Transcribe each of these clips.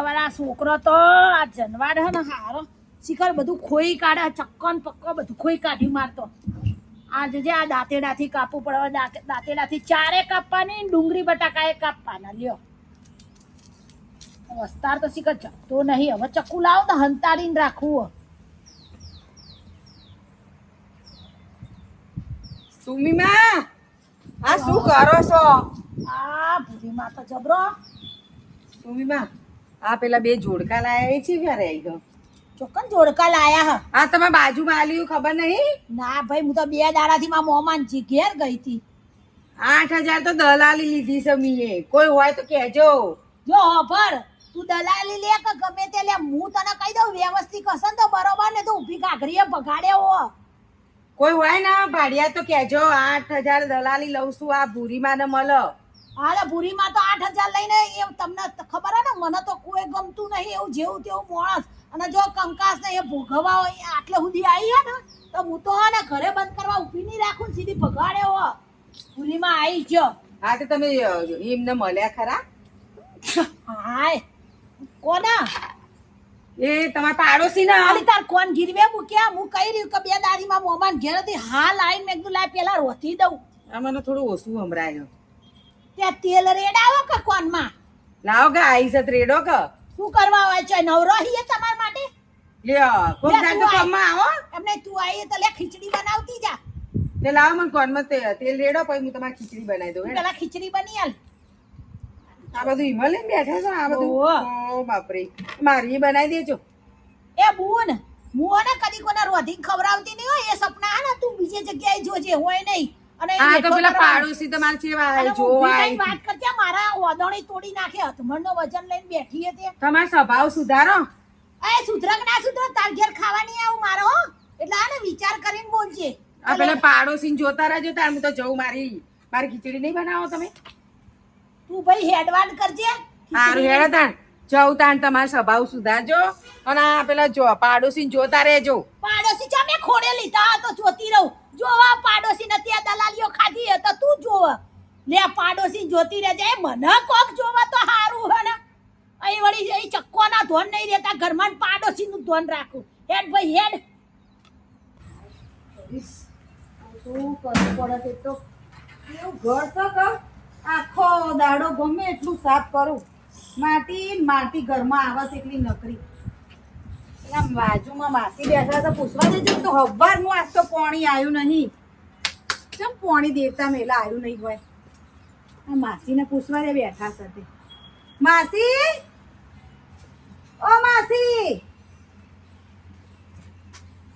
ભૂગાવાળા છોકરો તો આ જનવાડ હે ને હારો. શિખર બધું ખોઈ કાઢે ચક્કન પક્કો બધું ખોઈ કાઢી મારતો આજે જે આ દાંતેડાથી કાપવું પડે દાંતેડાથી ચારે કાપવાની ડુંગળી બટાકા એ કાપવાના લ્યો. વસ્તાર તો શિખર જતો નહીં હવે ચક્કુ લાવો તો હંતાડીને રાખવું. સુમીમા આ શું કરો છો? આ ભૂરીમાં તો જબરો. સુમીમા આ પેલા બે જોડકા લાયા એ છે ક્યારે આવી ગયો? ચોક્કન જોડકા લાયા હા. આ તમે બાજુમાં આલ્યું ખબર નહીં? ના ભાઈ હું તો બે દાડાથી માં મોમાન જી ઘેર ગઈ હતી. આઠ હજાર તો દલાલી લીધી છે મીએ. કોઈ હોય તો કહેજો. જો ભર. તું દલાલી લે કે ગમે તે લે હું તને કહી દઉં વ્યવસ્થિત હશે તો બરોબર ને તો ઊભી ઘાઘરીએ ભગાડે હો. કોઈ હોય ને ભાડિયા તો કહેજો આઠ હજાર દલાલી લઉં છું આ ભૂરીમાં ને મળો હાલે ભૂરીમાં તો આઠ હજાર લઈને એ તમને ખબર હે ને મને તો કોઈ ગમતું નહીં એવું જેવું તેવું માણસ. અને જો કંકાસ ને એ ભોગવવા હોય આટલે સુધી આવી હે ને તો હું તો હા ને ઘરે બંધ કરવા ઊભી નહીં રાખું સીધી ભગાડે હો. ભૂરીમાં આવી ગયો હા તો તમે એમને મળ્યા ખરા? હાય. કોના? એ તમારા પાડોશી ના ખાલી તાર કોણ ગીરવે? મૂક્યા હું કહી રહ્યું કે બે દાડીમાં મોમાન ઘેર હતી હાલ આવીને મેં કીધું લાય પેલા રોથી દઉં. આ મને થોડું ઓછું સંભળાય. ત્યાં તેલ રેડાવો કે કોનમાં? લાવો કે આઈ છે રેડો કે? શું કરવા હોય છે? નવરો હીએ તમાર માટે? લ્યો કોક લે, દાડો તું આય. કમમાં આવો. એમને તું આઈએ તો લે ખીચડી બનાવતી જા. તે લાવો મને કોનમાં તે- તેલ રેડો પછી હું તમારી ખીચડી બનાવી દઉં હે પેલા ખીચડી બની હાલ આ બધું હિમાલય બેઠા છો આ બધું? ઓ બાપરે. મારી બનાવી દેજો. એ બુન હું ને કદી કોના રોધી ખવડાવતી નહીં હોય એ સપના ને તું બીજી જગ્યાએ જોજે હોય નહીં. અને આ તો પેલા પાડોશી તમારે ચેવા અને આય હું જોવા ઊભી આય થઈને વાત કરતી મારા ઓદોણી તોડી નાખે હથમણનો વજન લઈને બેઠી હતી. તમાર સ્વભાવ સુધારો. એ સુધરક ના સુધર તાર ઘેર ખાવાની આવું મારો એટલે આને વિચાર કરીને બોલજે. આ પેલા પાડોશી જોતા રહેજો તાર હું તો જઉં મારી મારી ખીચડી નહીં બનાવો તમે. તું ભાઈ હેડવાન કરજે સારું હેડો તાણ જવું તાણ તમારો સ્વભાવ સુધારજો. અને આ પેલા જો પાડોશી જોતા રહેજો. પાડોશી ચા મેં ખોડે લીધા તો જોતી રહું. જોવા પાડોશી નથી, આ દલાલીઓ ખાધી તો તું જોવ. લે પાડોશી જોતી રહેજે. એ મને કોક જોવા તો સારું હે ને. અહીં વળી એ ચક્કોના ધોન નહીં રહેતા ઘરમાં પાડોશીનું ધોન રાખું. હેડ ભાઈ, હેડ. શું કરવું પડે તે? એવું ઘર તો આખો દાડો ગમે એટલું સાફ કરું. માટી માટી ઘરમાં આવે એટલી નકરી. બાજુમાં માસી બેઠા છે પૂછવા દેજો તો હવારનું આજ તો પાણી આવ્યું નહીં. ચમ પાણી દેવતા મેલા આવ્યું નહીં હોય. આ માસીને પૂછવા દે બેઠા છે માસી? ઓ માસી!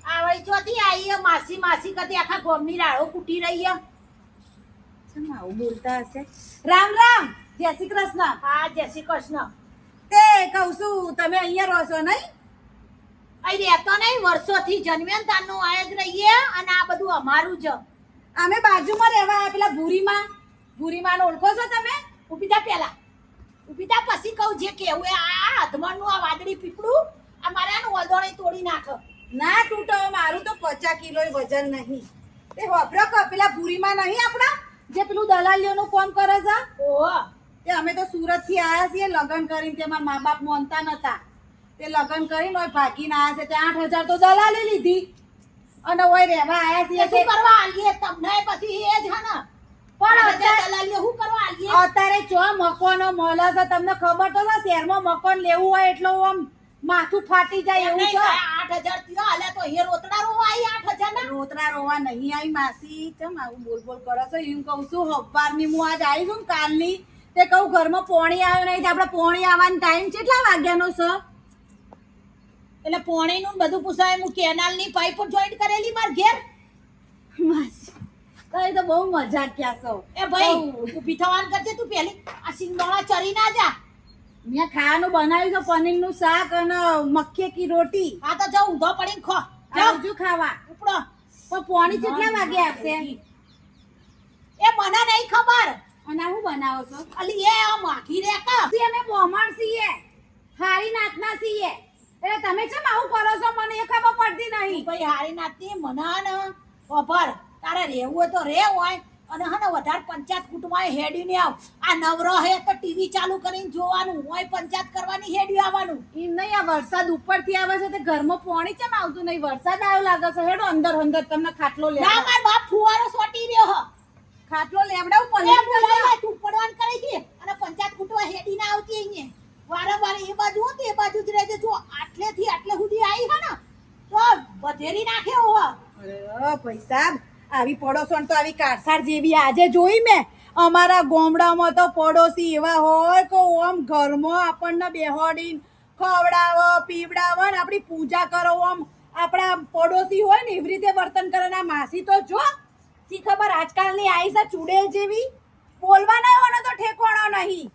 આ ચોથી આવી માસી માસી કદી આખા ગોમની રાળો કૂટી રહી આવું બોલતા હશે? રામ રામ! જય શ્રી કૃષ્ણ. હા જય શ્રી કૃષ્ણ. તે કહું છું તમે અહીંયા રહો છો નહીં? અહીં રહેતો નહીં વર્ષોથી જન્મ્યો ને તારનું આયા જ રહીએ અને આ બધું અમારું જ. અમે બાજુમાં રહેવા આવ્યા પેલા ભૂરીમાં. ભૂરીમાં ઓળખો છો તમે? ઉપીતા પેલા. ઊભી પછી કહું જે કેવું એ આ હાથમાંનું આ વાદળી પીપળું આ મારે આનું વદોણી તોડી નાખો. ના તૂટો મારું તો પચાસ કિલો વજન નહીં. તે વપરો કે પેલા ભૂરીમાં નહીં આપણા? જે પેલું દલાલીઓનું ફોન કરે છે? ઓહો. તે અમે તો સુરતથી આવ્યા છીએ લગ્ન કરીને તેમાં મા બાપ મોનતા નતા. તે લગ્ન કરીને ઓય ભાગીને આવ્યા છે તે આઠ હજાર તો દલાલી લીધી. અને ઓય રહેવા આવ્યા છીએ શું કરવા આલીએ? તમને પછી એ જ હા પણ અત્યારે- જો મકાનો મળે છે? તમને ખબર તો છે શહેરમાં મકાન લેવું હોય એટલો આમ માથું ફાટી જાય એવું છે. આઠ હજાર થયો હાલે તો એ રોતડા રોવા આવી આઠ હજાર ના રોતરા રોવા નહીં આવી માસી. ચમ આવું બોલ બોલ કરો છો? એમ કહું છું હવારની હું આજ આવી છું ને કાલની. તે કહું ઘરમાં પોણી આવ્યો નહીં આપણે પોણી આવવાનો ટાઈમ કેટલા વાગ્યાનો છે? એટલે પોણીનું નું બધું પૂછાય હું કેનાલની પાઇપ જોઈન્ટ કરેલી માર ઘેર? તમે તો બહુ મજાક ક્યાં છો. એ ભાઈ ઊભી થવાનું કરજે તું પેલી. આ સિંગોડા ચરી ના જા. મેં ખાવાનું બનાવ્યું છે પનીરનું શાક અને મક્ખી કી રોટી. આ તો જાઉં ઊંધો પડીને ખો. આવજો ખાવા. ઉપડો. તો પોણી કેટલા વાગે આપશે? એ મને નહીં ખબર. અને હું બનાવો છો? અલી એ આ માખી રે કા અમે બોમણ છીએ. હારી નાખના છીએ. એટલે તમે કેમ આવું કરો છો? મને એ ખબર પડતી નહીં. ભાઈ હારી નાતી મને ને તારે રહેવું હોય તો રે હોય અને હા ને વધારે પંચાયત કૂટમાં હેડીને આવ. આ નવરો હે તો ટીવી ચાલુ કરીને જોવાનું. હોય પંચાયત કરવાની હેડી આવવાનું. એમ નહીં આ વરસાદ ઉપરથી આવે છે તે ઘરમાં પાણી કેમ આવતું નહીં? વરસાદ આવ્યો લાગે છે. હેડો અંદર અંદર. તમને ખાટલો લે ના માર બાપ ફુવારો સોટી રહ્યો હ. ખાટલો લેવડાવું લે, તું પડવાન કરી છે. અને પંચાયત કુટુંબ હેડી ના આવતી અહીંયા. વારે વારે એ બાજુ હતી, એ બાજુ જ રહેજે જો આટલેથી આટલે સુધી આવી હે ને, તો વધેરી નાખે હો અરે પૈસા આવી પડોશણ તો આવી કારસાર જેવી આજે જોઈ મેં. અમારા ગોમડામાં તો પડોશી એવા હોય કે આમ ઘરમાં આપણને બેહોડીને ખવડાવો, પીવડાવો ને આપણી પૂજા કરો આમ આપણા પડોશી હોય ને એવી રીતે વર્તન કરે ને માસી તો જો, શી ખબર આજકાલની આઈસા ચૂડેલ જેવી? બોલવાના હોય ને તો ઠેકોણો નહીં.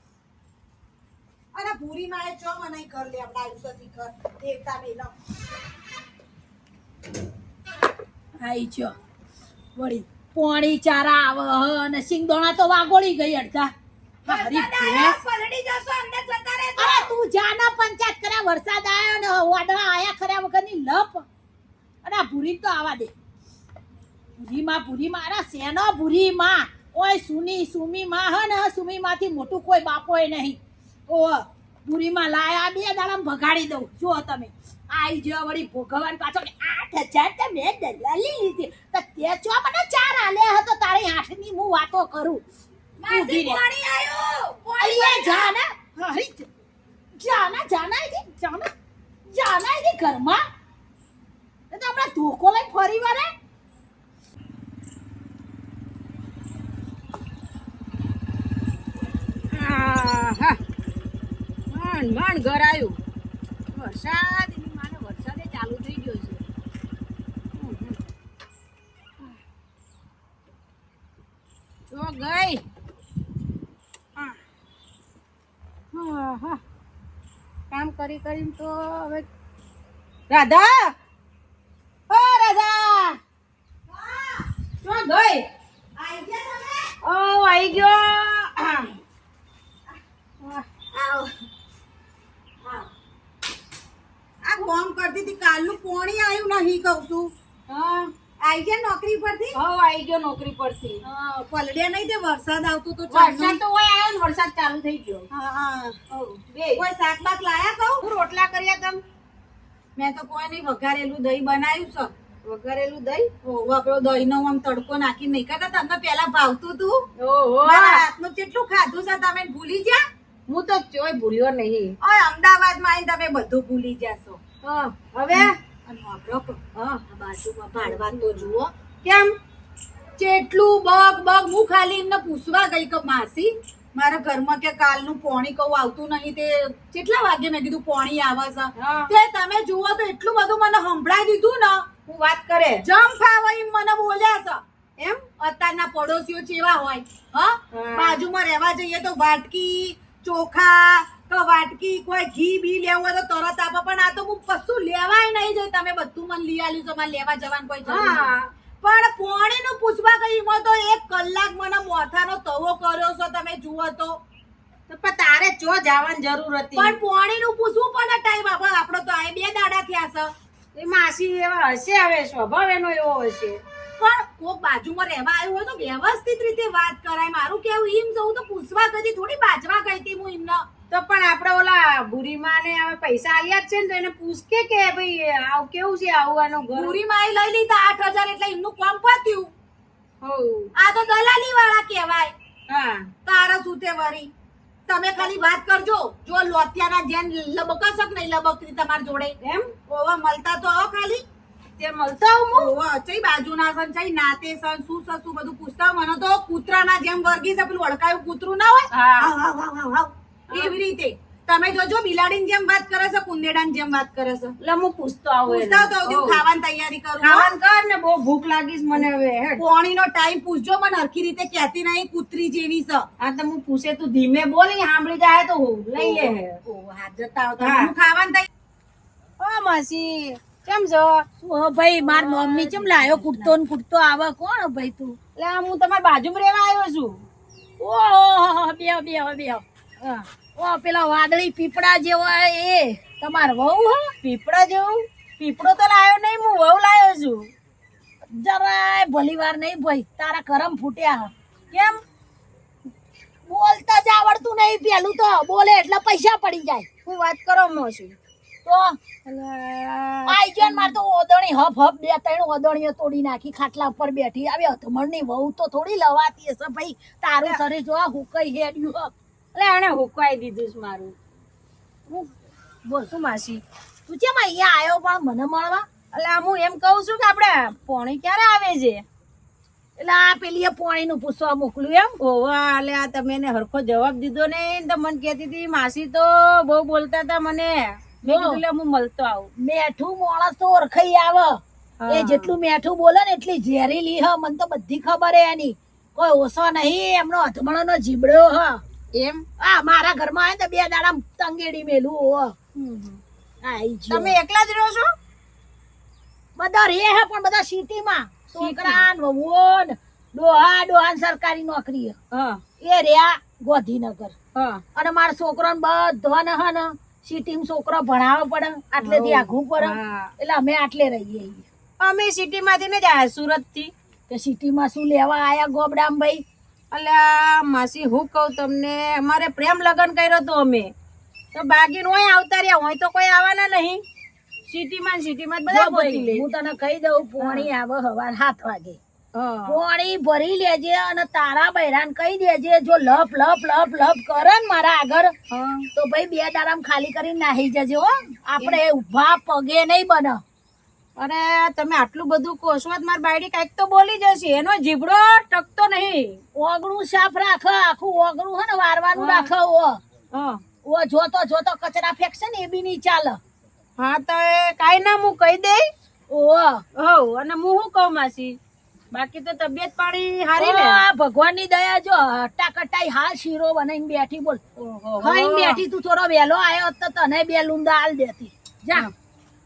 અને પૂરી માએ ચો મને કર લે આપણા આયુષ્ય શિખર દેવતા બેનો. આઈ ચો. વળી પોણી ચારા આવ અને સિંગદોણા તો વાગોળી ગઈ અડધા. અરે તું પંચાયત કર્યા વરસાદ આવ્યો ને વાદળા આયા ખરા વગરની લપ. અને ભૂરી તો આવા દે. ભૂરીમાં ભૂરીમાં અરે શેનો ભૂરીમાં? ઓય સુની સુમીમાં હ ને સુમીમાંથી મોટું કોઈ બાપોય નહીં. ઓ પૂરીમાં લાયા બે દાડા ભગાડી દઉં. જો તમે. આઈ જો વળી ભોગવાન પાછો કે આઠ હજાર તો મેં દલાલી લીધી. તો તે ચો મને ચાર આલે હતો તારી આઠની હું વાતો કરું. રહે. પાણી આયો? અરે જાના. હરી જાના જાના છે જાના. જાના છે ઘરમાં. એ તો હમણાં ધોકો લઈ ફરી વળે. આહા. માંડ માંડ ઘર આવ્યું વરસાદ, એની માને વરસાદે ચાલુ થઈ ગયો છે. હમ. ગઈ. કામ કરી કરીને તો હવે રાધા! ઓ રાધા! તો ગઈ. ઓ આવી ગયો આવ ફોન કરતી હતી કાલનું પોણી આવ્યું નહીં કહું છું. હા. આઈ ગયા નોકરી પરથી? હા આઈ ગયો નોકરી પરથી. હા, પલળ્યા નહીં તે વરસાદ આવતો તો વરસાદ તો હોય આવ્યો ને વરસાદ ચાલુ થઈ ગયો. હા હા. બે. કોઈ શાક બાક લાયા કહું? રોટલા કર્યા તમ? મેં તો કોઈ નહીં વઘારેલું દહીં બનાવ્યું છે. વઘારેલું દહીં? ઓહો આપણો દહીંનો આમ તડકો નાખી નહીં કરતા તમને પેલા ભાવતું તું? ઓહો. રાતનું કેટલું ખાધું છે તમે ભૂલી જા હું તો ચોય ભૂલ્યો નહીં. અમદાવાદમાં આવીને તમે બધું ભૂલી જાશો હવે? અને વાપરો કો. હા આ બાજુમાં ભાડવા તો જુઓ. કેમ? જેટલું બગ બગ હું ખાલી એમને પૂછવા ગઈ કે માસી મારા ઘરમાં કે કાલનું પોણી કહું આવતું નહીં તે કેટલા વાગે મેં કીધું પોણી આવે છે? તે તમે જુઓ તો એટલું બધું મને સંભળાઈ દીધું ને. હું વાત કરે. જમ ખાવા એમ મને બોલ્યા છે. એમ? અત્યારના પડોશીઓ જેવા હોય. હા. બાજુમાં રહેવા જઈએ તો વાટકી ચોખા તો વાટકી કોઈ ઘી બી લેવું હોય તો તરત આપો. પણ આ તો હું કશું લેવાય નહીં જઈ. તમે બધું મને લઈ આલ્યું છો મારે લેવા જવાનું કોઈ. હા. પણ પોણીનું પૂછવા ગઈ એમાં તો એક કલાક મને મોથાનો તવો કર્યો છો તમે જુઓ તો. પણ તારે જો જવાની જરૂર હતી? પણ પોણીનું પૂછવું પણ ટાઈમ આપણે આપણો તો આ બે દાડા થયા છે. એ માસી એવા હશે હવે સ્વભાવ એનો એવો હશે. પણ કોક બાજુમાં રહેવા આવ્યું હોય તો વ્યવસ્થિત રીતે વાત કરાય. મારું કેવું એમ જવું તો પૂછવા ગઈ થોડી બાજવા ગઈ હતી હું એમને. તો પણ આપણે ઓલા ભૂરીમાં ને હવે પૈસા આલ્યા જ છે ને તો એને પૂછ કે કે ભાઈ આવું કેવું છે આવું આનું ઘર? પૂરી એ લઈ લીધા આઠ હજાર એટલે એમનું કામ પત્યું. હોવ. આ તો દલાલી વાળા કહેવાય. હા. તારા શું તે વરી? તમે ખાલી વાત કરજો. જો લોતિયાના જેન લબકસ કે નહીં લબકતી તમારી જોડે? એમ? ઓવા મળતા તો આવો ખાલી. તે મળતા હું? ઓવા ચઈ બાજુના સન ચઈ નાતે સન શું સસુ બધું પૂછતા મને તો કૂતરાના જેમ વર્ગી છે પેલું અડકાયું કૂતરું ના હોય? હા. હા હા હા. એવી રીતે. તમે જોજો બિલાડીની જેમ વાત કરે છે કુંદેડાની જેમ વાત કરે છે. એટલે હું પૂછતો આવું પૂછતા તો હું ખાવાની તૈયારી કરું હો. ખાવાનું કર ને બહુ ભૂખ લાગીશ મને હવે. પોણીનો ટાઈમ પૂછજો મને હરખી રીતે કહેતી નહીં કૂતરી જેવી છે. આ તો હું પૂછે તું ધીમે બોલી સાંભળી જાય તો હું લઈ લે. હે. ઓ, હાથ જતા આવતા હું. ખાવાની તૈયારી ઓ માસી કેમ છો? ઓ ભાઈ માર મમ્મી કેમ લાયો કૂટતો ને કૂટતો આવે? કોણ ભાઈ તું? એટલે હું તમારી બાજુમાં રહેવા આવ્યો છું. ઓ બે બે બે હા. ઓ પેલા વાદળી પીપળા જેવા એ તમાર વહુ હો? પીપળા જેવું? પીપળો તો લાયો નહીં હું વહુ લાયો છું. જરાય ભલી વાર નહીં ભાઈ તારા કરમ ફૂટ્યા. કેમ? બોલતા જ આવડતું નહીં પેલું તો. બોલે એટલે પૈસા પડી જાય. હું વાત કરો મોસી તો? આઈ ગયો ને માર તો ઓદણી હફ હફ બે ત્રણ ઓદણીઓ તોડી નાખી ખાટલા ઉપર બેઠી. આવી હથમણની વહુ તો થોડી લવાતી હશે ભાઈ. તારું શરીર જોવા હું કઈ હેડ્યું હપ. એને હુકવાઈ દીધું છે મારું. બોલ શું માસી? તું કેમ અહીંયા આવ્યો પણ મને મળવા? અલે હું એમ કહું છું કે આપણે પોણી ક્યારે આવે છે? એટલે આ પેલીએ પોણીનું પૂછવા મોકલ્યું એમ. ઓવા એટલે આ તમે એને હરખો જવાબ દીધો ને તો મને કહેતી હતી માસી તો બહુ બોલતા હતા મને. મેં કીધું હું મળતો આવું. મેઠું માણસ તો ઓળખાઈ આવે. એ જેટલું મેઠું બોલે ને એટલી ઝેરીલી હ મને તો બધી ખબર હે એની. કોઈ ઓછો નહીં એમનો હથમણો નો જીબડો હ. એમ? આ મારા ઘરમાં આવે ને તો બે દાડા તંગેડી મેલું હો. તમે એકલા જ રહો છો? બધા રે હે પણ બધા સિટીમાં. છોકરા વહુઓ ડોહા ડોહા ને સરકારી નોકરી એ રહ્યા ગોધીનગર. હા. અને મારા છોકરો ને હે ને સિટીમાં છોકરો ભણાવવો પડે આટલેથી આઘું પડે. એટલે અમે આટલે રહીએ. અમે સિટી માંથી ને જ આવ્યા સુરતથી કે સિટીમાં શું લેવા આયા ગોબડામ ભાઈ? અલ્યા માસી હું કહું તમને અમારે પ્રેમ લગ્ન કર્યો તો અમે. તો બાગીન હોય આવતા રહ્યા હોય તો કોઈ આવવાના નહીં. સિટીમાં સિટીમાં બધા ગોતી લે હું તને કહી દઉં પોણી આવે હવાર સાત વાગે. હા. પોણી ભરી લેજે અને તારા બૈરાન કહી દેજે જો લપ લપ લપ લપ કરે ને મારા આગળ. તો ભાઈ બે દારામ ખાલી કરીને નાહી જજે હો. આપણે ઊભા પગે નહીં બને. અરે તમે આટલું બધું જ મારી બાયડી કંઈક તો બોલી જશે. એનો જીબડો ટકતો નહીં. ઓગણું સાફ રાખ આખું ઓગણું હે ને વારવાનું રાખો ઓ હા. ઓ જોતો જોતો કચરા ફેંકશે ને એ બી નહીં ચાલે. હા તો એ કાંઈ ના હું કહી દઈ. ઓ હો અને હું શું કહું માસી? બાકી તો તબિયત પાણી હારી ને? આ ભગવાનની દયા જો હટ્ટા હાલ શીરો બનાવીને બેઠી બોલ. ખાઈને બેઠી તું થોડો વહેલો આવ્યો તો તને બે લુંદા આલ દેતી. જા.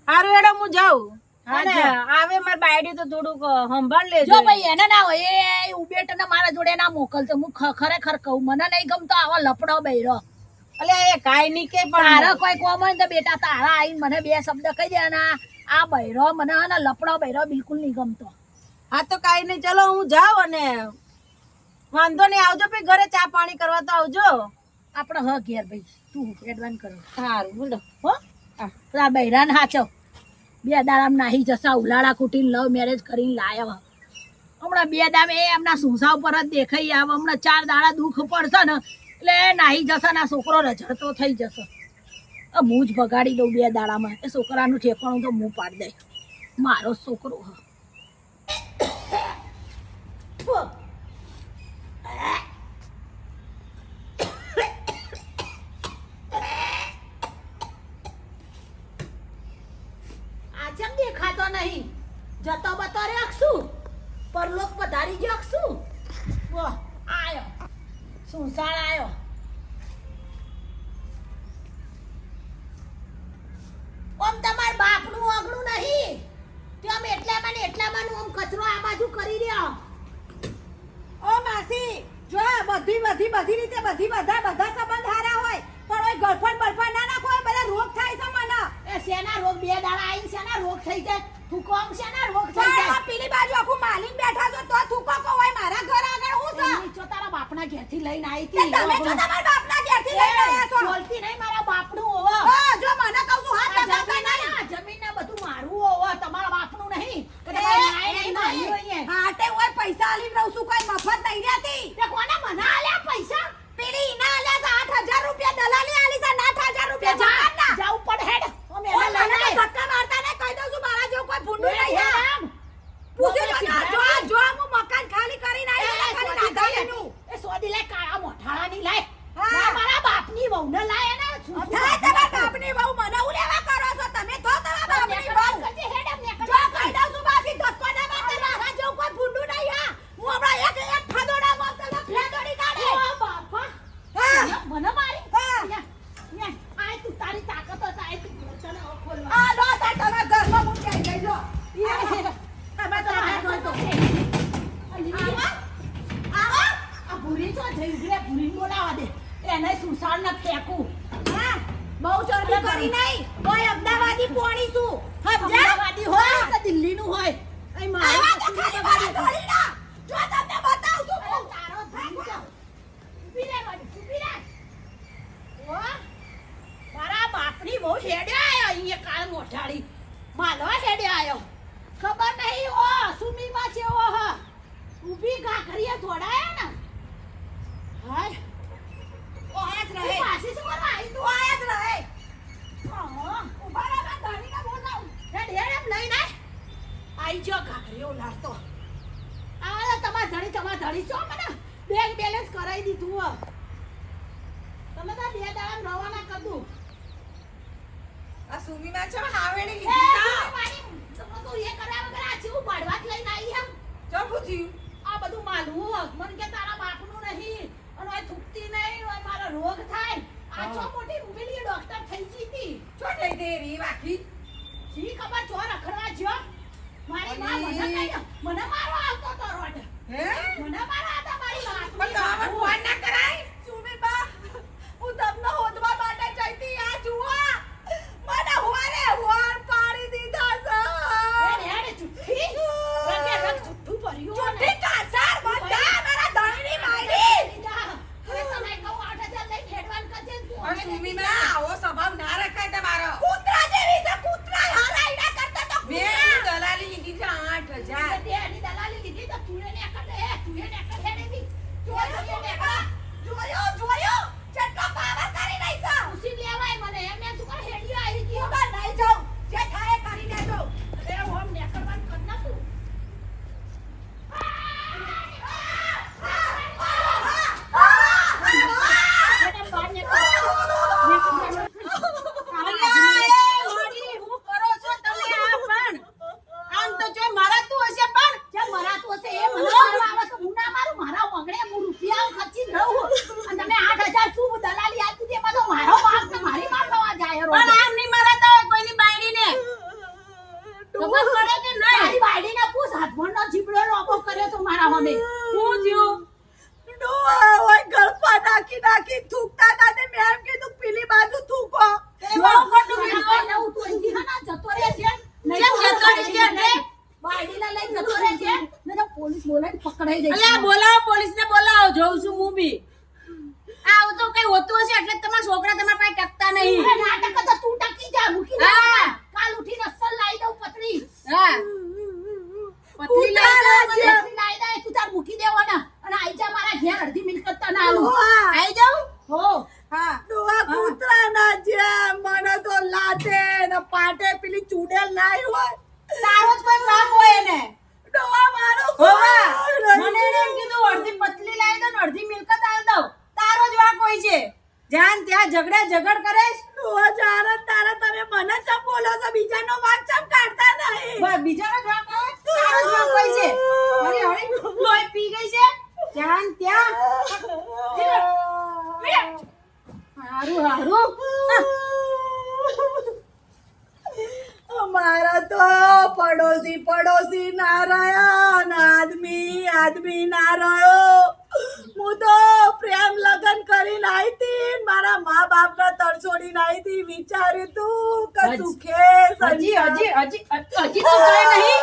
હારું એડો હું જાઉં. હા. આવે માર બાયડી તો થોડુંક સંભાળ લેજો. ભાઈ એને ના હોય એ ઉબેટ ને મારા જોડે ના મોકલતો. હું ખરેખર કહું મને નહીં ગમતો આવા લપડો બૈરો અલે એ કાઈ નહીં કે તારા પણ કોઈ કોમ હોય તો બેટા તારા આવીને મને બે શબ્દ કહી દે અને આ- બૈરો મને હે ને લપડો બૈરો બિલકુલ નહીં ગમતો. હા તો કાઈ નહીં. ચલો હું જાઉં અને વાંધો નહીં. આવજો પછી ઘરે ચા પાણી કરવા તો આવજો. આપણે હ ઘેર ભાઈ. તું એડવાન્સ કરો. સારું બોલો. હો? બૈરાન હાચવ બે દાડામ નાહી જસા ઉલાળા કુટીને લવ મેરેજ કરીને લાયા. હમણાં બે દામ એ એમના સુસા ઉપર જ દેખાઈ આવે, હમણાં ચાર દાડા દુઃખ પડશે ને, એટલે નાહી જશે ના છોકરો રજડતો થઈ જશે. હું જ બગાડી દઉં બે દાડામાં, એ છોકરાનું ઠેકાણું તો હું પાડી દઈ મારો છોકરો હ આ ચમ દેખાતો નહીં જતો બતો રાખશું પરલોક પધારી જાકશું વો આયો સુસાળ આયો ઓમ તમાર બાપનું ઓગણું નહીં તે આમ એટલામાં ને એટલામાં નું આમ કચરો આ બાજુ કરી રહ્યો. ઓ માસી જો બધી બધી બધી રીતે બધી બધા બધા સંબંધ હારા હોય પણ ઓય ગળફણ બળફણ ના નાખો બધા રોગ થાય છે મને. એ શેના રોગ? બે દાડા આઈ શેના રોગ થઈ જાય? થૂકોમ કોમ શેના રોગ થઈ જાય? પેલી બાજુ આખું માલીન બેઠા છો તો થૂકો કો હોય મારા ઘર આગળ હું છે? નીચો તારા બાપના ઘેરથી લઈને આવી હતી. તમે તો તમારા બાપના ઘેરથી લઈને આવ્યા છો. બોલતી નહીં મારા બાપનું હોવા હા, જો મને કહું છું હાથ લગાવતા નહીં આ જમીન ને બધું મારું હોવા તમારા બાપનું નહીં કે તમારી હાટે ઓય પૈસા આલીને રહું છું કોઈ મફત નહીં રહેતી. તે કોને મને આલ્યા પૈસા પેલી ઈના આલ્યા છે આઠ હજાર રૂપિયા દલાલી આલી છે ને આઠ હજાર રૂપિયા મકાનના. જાવ પણ હેડ અમે ઓય, એને મને લઈને તો ધક્કા મારતા નહીં, કહી દઉં છું, મારા જેવું કોઈ ભૂંડું એ નહીં હે. હેરામ. પૂછી બોલે જોજો, સિદ્ધાર્થ. જો, જો હું મકાન ખાલી કરીને એ આવી, લે, ખાલી સોદી નાદારીનું. લાય. એ સોદી લાય, કાળા મોઢાળાની લાય. હા. ના, મારા બાપની વહુને લાય ને. શું શું થાય બાપનું તમારા બાપનું. બાપની વહુ, મને હું લેવા કરો છો? તમે થો તમારા બાપની નેકળવા વહુ. કરજે, હેડ એમ જો નેકળવા કહી કર. દઉં છું, બાકી ધક્કો ના મારતા, મારા જેવું કોઈ ભૂંડું નહીં હા. હું હમણાં એક એક ફદોડા મારતા તો ફેંદોડી કાઢે. ઓ બાપા. હા. મને- મને મારી? હા. ન્યા, ન્યા. આય તું તારી તાકાત હોય તો આય તું તને હવે ખોલવા. આ લો તાર તમે ઘરમાં મૂકી આવી જજો. તમે તો તમારા હાથ ઘર તો હોય છે. આવો, આવો. આ ભૂરી તો જઈ ઉભરે ભૂરીને બોલાવા દે એને સુસાળ ને ફેંકું હા, બહુ ચરબી કરી નહીં. કોઈ અમદાવાદી પોણી છું. સમજ્યા? અમદાવાદી હોય કે દિલ્હીનું હોય અહીં મારું આવા તો કશું ખાલી બગાડ્યું મારા ઢોળીના. જો તમને બતાવું છું હું. તારો બહુ હેડે આયો અહીંયા કાળ મોઢાડી માલવા હેડે આયો ખબર નહીં ઓ સુમીમાં છે ઓ હ ઊભી ઘાઘરીએ દોડાયા ને હાય ઓ આયા જ તું રહે પાછી શું કરવા આવી તું આયા જ રહે હા, ઊભા રહો, મેં ધણીને બોલાવું. હેડ, હેડ, એમ લઈને આય. આઈ જો ઘાઘરીઓ લાગતો. આવા તો તમારા ધણી, તમારા ધણી છો મને બેંક બેલેન્સ કરાવી દીધું હો. તમે તો બે દાડા રવાના કરી દઉં. સુમીમાં છે હાવેડી લીધી તા મારી, તો એ કર્યા વગર આ જીવ પાડવા જ લઈને આવી હમ ચપુ થયું આ બધું માલવું. મન કે તારા બાપનું નહીં અને આ થૂકતી નહીં અને મારો રોગ થાય. આ છો મોટી ઉભેલી ડોક્ટર થઈ જીતી છો થઈ ગઈ રી વાકી શી ખબર ચો રખડવા જ્યો મારી માં મને અલી. કઈ દો. મને મારો આવતો તો રોડ હે મને મારો આવતો મારી વાત પણ તો આમાં ફોન ના કરાય સુમીબા હું તમને હોદવા માટે જઈતી આ જુઓ મને હોરે હોર પાડી દીધા છે હેડ હેડ ચુઠ્ઠી રગે રગ ચુઠ્ઠું ભર્યું ને. ચુઠ્ઠી કાસાર બધા મારા ધણીની મારી લીધા. હવે તને કહું આઠ હજાર લઈને હેડવાન કરજે ને તું પણ હવે સુમીના આવો સ્વભાવ ના રખાય તમારો કૂતરા જેવી છે કૂતરા હારાઈડા કરતા તો બે કૂતરા. દલાલી લીધી છે આઠ હજાર તે એની દલાલી લીધી તો તું એને એકડ લે, તું એને એકડ હેડે બી. જોયો સુમીબા જોયો જોયો કેટલો પાવર કરી રહી છે ખુશી લેવાય મને એમ એમ તું કર હેડિયો આવી ગયો. હું તો નહીં જાઉં જે થાય એ કરી દેજો અરે ઓમ નેકરવાનું કર નાખું. એને બહાર નેકર. અલ્યા, એ વળી, હું કરો છો તમે આ પણ? આમ તો જો મરાતું હશે પણ જે મરાતું હશે એ મને મારવા આવે તો હું ના મારું. મારા વગડે હું રૂપિયા ખર્ચીને રહું. અને તમે આઠ હજાર શું દલાલી આપી હતી એમાં તો મારો વાંક ને મારી માર થવા જાય રોજ. પણ આમ નહીં મરાતા હોય કોઈની બાયડીને ખબર પડે કે નહીં તારી વાડીને પૂછ, હાથમણનો જીબડો લોપો કર્યો તો મારા સામે. હું થયું ડોહા હોય ગળપા નાખી નાખી થૂકતા હતા ને મેં એમ કીધું પેલી બાજુ થૂકો એમાં ખોટું. કોઈ નવું તું અહીંથી હા ના જતો રહે છે. નહીં જતો રહે છે એટલે? વાડીને લઈને જતો રહે છે. નહીં તો પોલીસ બોલાવીને પકડાઈ દે અલ્યા બોલાવો પોલીસને બોલાવો જોઉં છું હું બી આવું તો કઈ હોતું હશે એટલે જ તમારા છોકરા તમારા પાસે ટકતા નહીં નાટક તો તું ટકી જા મૂકી દે હા. કાલ ઉઠીને અસલ લાવી દઉં પતરી હા પતલી લઈ ઉતારા જાઓ છે. મને. પતરી લાવી દે તું તાર મૂકી દેવાના અને આઈ જા મારા ઘેર અડધી મિલકત તને આલું ડોહા આઈ જાઉં હો હા ડોહા કૂતરા ના જેમ મને તો લાતે ને પાટે પેલી ચૂડેલ નાઈ હોય? તારો જ કોઈ બાપ હોય એને. ડોહા મારો હોવા. મને એમ કીધું અડધી પતલી લાવી દો ને અડધી મિલકત આલ દઉં. તારો જ વાક હોય છે. જાન ત્યાં ઝઘડા ઝઘડ કરે તારા તમે મને ચમ બોલો છો? બીજાનો વાંક ચમ કાઢતા નહીં? બીજાનો જ વાંક હોય? તારો જ વાંક હોય છે. અરે હરી લોહી પી ગઈ છે? જાન ત્યાં. હારું હારું. મારા તો પડોશી પડોશી ના રહ્યા આદમી આદમી ના રહ્યો હું તો પ્રેમ લગ્ન કરીને આવી હતી મારા મા બાપ ના તરછોડી આવી હતી. વિચાર્યું તું કે હજ- સુખે હજી હજી હજી હજી તો કઈ નહીં.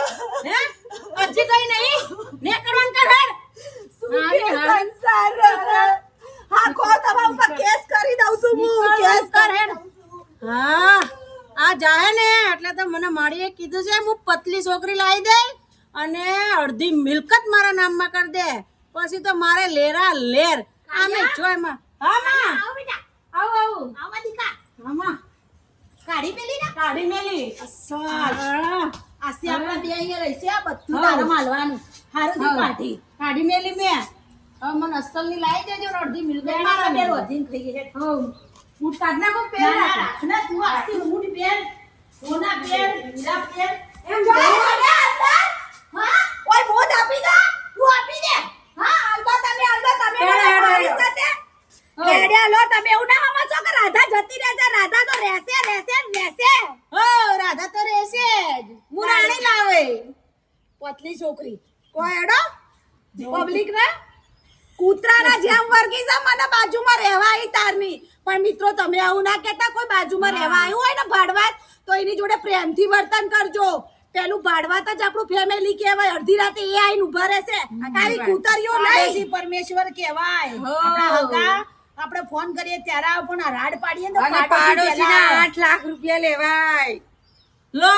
હજી કઈ નહીં. ને કરવાનું કર. સુખે. સંસાર હા કો તમારા ઉપર કેસ કરી દઉં છું હું. કેસ કર. હા. આ જાહે ને એટલે તો મને માળીએ કીધું છે હું પતલી છોકરી લાવી દે અને અડધી મિલકત મારા નામમાં કરી દે. પછી તો મારે લેરા લેર. આમે જો એમાં. હા માં. આવો બેટા. આવો આવો. આવો દીકા. હા માં. કાઢી પેલી ના? કાઢી મેલી. અસલ. આસી આપણે બે અહીંયા રહીશે આ બધું તારે માલવાનું. હારું દી કાઢી. કાઢી મેલી મેં. મને અસલની લાવી દેજો અડધી મિલકત. મારા બે રોજીન થઈ ગઈ છે. હઉ હું કાઢ નાખું ના, પહેલા ના, તું આસ્તી ઊંટ પહેર, સોના પહેર, હીરા પહેર. એમ જો. જો. અંદર હા? ઓય મોજ આપી દે. તું આપી દે. હા? હાલતો તમે હાલતો તમે મારી સાથે. લો તમે એવું ના સમજો કે રાધા જતી રહેશે રાધા તો રહેશે રહેશે રહેશે. હો રાધા તો રહેશે જ. હું રાણી લાવે. પતલી છોકરી. કોઈ એડો પબ્લિક ને? કૂતરાના જેમ વર્ગી છે મને બાજુમાં રહેવા આવી તારની. પણ મિત્રો તમે આવું ના કહેતા કોઈ બાજુમાં રહેવા આવ્યું હોય ને ભાડવાત તો એની જોડે પ્રેમથી વર્તન કરજો. પેલું ભાડવાત જ આપણું ફેમિલી કહેવાય. અડધી રાતે એ આઈને ઊભા રહેશે. આવી કૂતરીઓ નહીં. પરમેશ્વર કહેવાય. આપણે ફોન કરીએ ત્યારે પણ રાડ પાડીએ તો પાડોશીના આઠ લાખ રૂપિયા લેવાય. લો.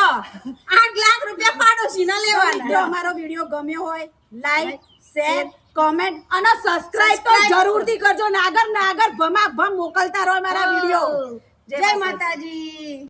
આઠ લાખ રૂપિયા પાડોશીના લેવાના. અમારો વીડિયો ગમ્યો હોય લાઈક શેર કોમેન્ટ અને સબસ્ક્રાઇબ તો જરૂરથી કરજો નાગર નાગર ભમા ભમ મોકલતા રહો મારા વીડિયો. જય માતાજી.